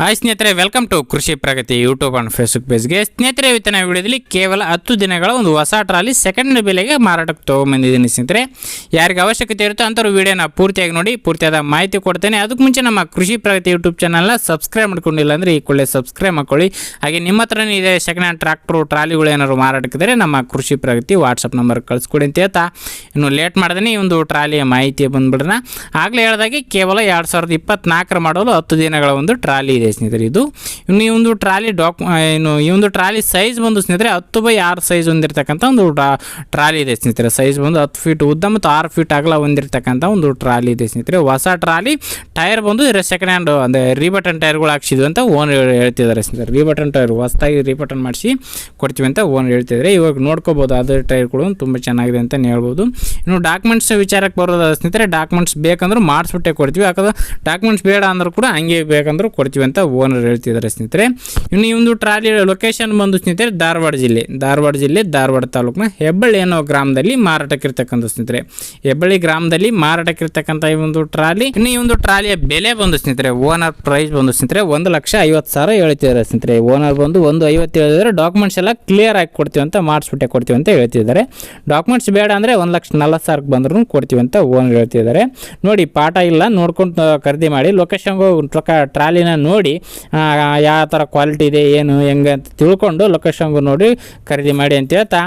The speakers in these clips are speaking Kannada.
ಹಾಯ್ ಸ್ನೇಹಿತರೆ welcome to Krishi Pragati YouTube and Facebook ಪೇಜ್ಗೆ ಸ್ನೇಹಿತರೆ ಇವತ್ತಿನ ವಿಡಿಯೋದಲ್ಲಿ ಕೇವಲ ಹತ್ತು ದಿನಗಳ ಒಂದು ಹೊಸ ಟ್ರಾಲಿ ಸೆಕೆಂಡ್ ಬೆಲೆಗೆ ಮಾರಾಟಕ್ಕೆ ತೊಗೊಂಬಂದಿದ್ದೀನಿ ಸ್ನೇಹಿತರೆ. ಯಾರಿಗೆ ಅವಶ್ಯಕತೆ ಇರುತ್ತೋ ಅಂಥವ್ರು ವೀಡಿಯೋನ ಪೂರ್ತಿಯಾಗಿ ನೋಡಿ, ಪೂರ್ತಿಯಾದ ಮಾಹಿತಿ ಕೊಡ್ತೇನೆ. ಅದಕ್ಕೆ ಮುಂಚೆ ನಮ್ಮ ಕೃಷಿ ಪ್ರಗತಿ ಯೂಟ್ಯೂಬ್ ಚಾನಲ್ನ ಸಬ್ಸ್ಕ್ರೈಬ್ ಮಾಡ್ಕೊಂಡಿಲ್ಲ ಅಂದರೆ ಈ ಕೂಡಲೇ ಸಬ್ಸ್ಕ್ರೈಬ್ ಮಾಡ್ಕೊಳ್ಳಿ. ಹಾಗೆ ನಿಮ್ಮ ಹತ್ರನೇ ಇದೆ ಸೆಕೆಂಡ್ ಹ್ಯಾಂಡ್ ಟ್ರಾಕ್ಟ್ರು ಟ್ರಾಲಿಗಳು ಏನಾದ್ರು ಮಾರಾಟಕ್ಕಿದ್ರೆ ನಮ್ಮ ಕೃಷಿ ಪ್ರಗತಿ ವಾಟ್ಸಪ್ ನಂಬರ್ ಕಳಿಸ್ಕೊಡಿ ಅಂತ ಹೇಳ್ತಾ. ಇನ್ನು ಲೇಟ್ ಮಾಡ್ದೇ ಈ ಒಂದು ಟ್ರಾಲಿಯ ಮಾಹಿತಿ ಬಂದ್ಬಿಡೋಣ. ಆಗಲೇ ಹೇಳ್ದಾಗೆ ಕೇವಲ ಎರಡು ಸಾವಿರದ ಇಪ್ಪತ್ತ್ನಾಲ್ಕರ ಮಾಡಲು ಹತ್ತು ದಿನಗಳ ಒಂದು ಟ್ರಾಲಿ ಇದೆ ಸ್ನೇಹಿತರೆ, ಇದು ಇನ್ನು ಈ ಒಂದು ಟ್ರಾಲಿ ಡಾಕ್ ಏನು ಈ ಒಂದು ಟ್ರಾಲಿ ಸೈಜ್ ಬಂದು ಸ್ನೇಹಿತರೆ, ಹತ್ತು ಬೈ ಆರು ಸೈಜ್ ಹೊಂದಿರತಕ್ಕಂಥ ಒಂದು ಟ್ರಾ- ಟ್ರಾಲಿ ಇದೆ ಸ್ನೇಹಿತರೆ. ಸೈಜ್ ಬಂದು ಹತ್ತು ಫೀಟ್ ಉದ್ದ ಮತ್ತು ಆರು ಫೀಟ್ ಅಗಲ ಹೊಂದಿರತಕ್ಕಂಥ ಒಂದು ಟ್ರಾಲಿ ಇದೆ ಸ್ನೇಹಿತರೆ. ಹೊಸ ಟ್ರಾಲಿ ಟೈರ್ ಬಂದು ಸೆಕೆಂಡ್ ಹ್ಯಾಂಡ್ ಅಂದರೆ ರೀಬಟನ್ ಟೈರ್ಗಳು ಹಾಕ್ಸಿದ್ವಿ ಅಂತ ಓನ್ ಹೇಳ್ತಿದ್ದಾರೆ ಸ್ನೇಹಿತರೆ. ರೀಬಟನ್ ಟೈರ್ ಹೊಸದಾಗಿ ರೀಬಟನ್ ಮಾಡಿಸಿ ಕೊಡ್ತೀವಿ ಅಂತ ಓನ್ ಹೇಳ್ತಿದ್ದಾರೆ. ಇವಾಗ ನೋಡ್ಕೋಬೋದು ಅದರ ಟೈರ್ಗಳು ತುಂಬ ಚೆನ್ನಾಗಿದೆ ಅಂತಲೇ ಹೇಳ್ಬೋದು. ಇನ್ನು ಡಾಕ್ಯುಮೆಂಟ್ಸ್ ವಿಚಾರಕ್ಕೆ ಬರೋದಾದ ಸ್ನೇಹಿತರೆ ಡಾಕ್ಯುಮೆಂಟ್ಸ್ ಬೇಕಂದ್ರೆ ಮಾಡಿಸ್ಬಿಟ್ಟೆ ಕೊಡ್ತೀವಿ. ಯಾಕಂದ್ರೆ ಡಾಕ್ಯುಮೆಂಟ್ಸ್ ಬೇಡ ಅಂದರೂ ಕೂಡ ಹಂಗೆ ಬೇಕಂದ್ರೂ ಕೊಡ್ತೀವಿ ಅಂತ ಓನರ್ ಹೇಳ್ತಿದ್ದಾರೆ ಸ್ನೇಹಿತರೆ. ಇನ್ನು ಈ ಒಂದು ಟ್ರಾಲಿ ಲೊಕೇಶನ್ ಬಂದು ಸ್ನೇಹಿತರೆ, ಧಾರವಾಡ ಜಿಲ್ಲೆ. ಧಾರವಾಡ ಜಿಲ್ಲೆ, ಧಾರವಾಡ ತಾಲೂಕಿನ ಹೆಬ್ಬಳ್ಳಿ ಅನ್ನೋ ಗ್ರಾಮದಲ್ಲಿ ಮಾರಾಟಕ್ಕಿರ್ತಕ್ಕಂಥ ಸ್ನೇಹಿತರೆ. ಹೆಬ್ಬಳ್ಳಿ ಗ್ರಾಮದಲ್ಲಿ ಮಾರಾಟಕ್ಕಿರ್ತಕ್ಕಂಥ ಈ ಒಂದು ಟ್ರಾಲಿ. ಇನ್ನು ಈ ಒಂದು ಟ್ರಾಲಿಯ ಬೆಲೆ ಬಂದು ಸ್ನೇಹಿತರೆ ಓನರ್ ಪ್ರೈಸ್ ಬಂದು ಸ್ನೇಹಿತರೆ ಒಂದು ಲಕ್ಷ ಐವತ್ತು ಸಾವಿರ ಹೇಳ್ತಿದ್ದಾರೆ ಸ್ನೇಹಿತರೆ. ಓನರ್ ಬಂದು ಒಂದು ಐವತ್ತು ಹೇಳಿದ್ರೆ ಡಾಕ್ಯುಮೆಂಟ್ಸ್ ಎಲ್ಲ ಕ್ಲಿಯರ್ ಆಗಿ ಕೊಡ್ತೀವಿ ಅಂತ ಮಾಡಿಸ್ಬಿಟ್ಟೆ ಕೊಡ್ತೀವಿ ಅಂತ ಹೇಳ್ತಿದ್ದಾರೆ. ಡಾಕ್ಯುಮೆಂಟ್ಸ್ ಬೇಡ ಅಂದರೆ ಒಂದು ಲಕ್ಷ ನಲ್ವತ್ತು ಸಾವಿರಕ್ಕೆ ಬಂದ್ರೂ ಕೊಡ್ತೀವಿ ಅಂತ ಓನರ್ ಹೇಳ್ತಿದ್ದಾರೆ. ನೋಡಿ, ಪಾಠ ಇಲ್ಲ, ನೋಡ್ಕೊಂಡು ಖರೀದಿ ಮಾಡಿ. ಲೊಕೇಶನ್ಗೆ ಟ್ರಾಲಿನ ನೋಡಿ. ಆ, ಯಾವ ಥರ ಕ್ವಾಲಿಟಿ ಇದೆ ಏನು ಹೆಂಗೆ ಅಂತ ತಿಳ್ಕೊಂಡು ಲೊಕೇಶನ್ಗೂ ನೋಡಿ ಖರೀದಿ ಮಾಡಿ ಅಂತ ಹೇಳ್ತಾ.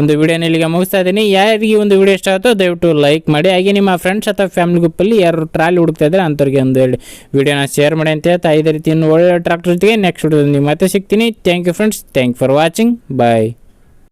ಒಂದು ವಿಡಿಯೋನ ಇಲ್ಲಿಗೆ ಮುಗಿಸ್ತಾ ಇದ್ದೀನಿ. ಯಾರಿಗೆ ಒಂದು ವಿಡಿಯೋ ಇಷ್ಟ ಆಗುತ್ತೋ ದಯವಿಟ್ಟು ಲೈಕ್ ಮಾಡಿ. ಹಾಗೆ ನಿಮ್ಮ ಫ್ರೆಂಡ್ಸ್ ಅಥವಾ ಫ್ಯಾಮಿಲಿ ಗ್ರೂಪಲ್ಲಿ ಯಾರು ಟ್ರಾಲಿ ಹುಡುಕ್ತಾ ಇದ್ದಾರೆ ಅಂಥವ್ರಿಗೆ ಒಂದು ಹೇಳಿ ವಿಡಿಯೋನ ಶೇರ್ ಮಾಡಿ ಅಂತ ಹೇಳ್ತಾ. ಇದೇ ರೀತಿ ಇನ್ನು ಒಳ್ಳೆ ಟ್ರಾಕ್ಟರ್ ಜೊತೆಗೆ ನೆಕ್ಸ್ಟ್ ವಿಡಿಯೋದಲ್ಲಿ ಮತ್ತೆ ಸಿಗ್ತೀನಿ. Thank you friends thank for watching bye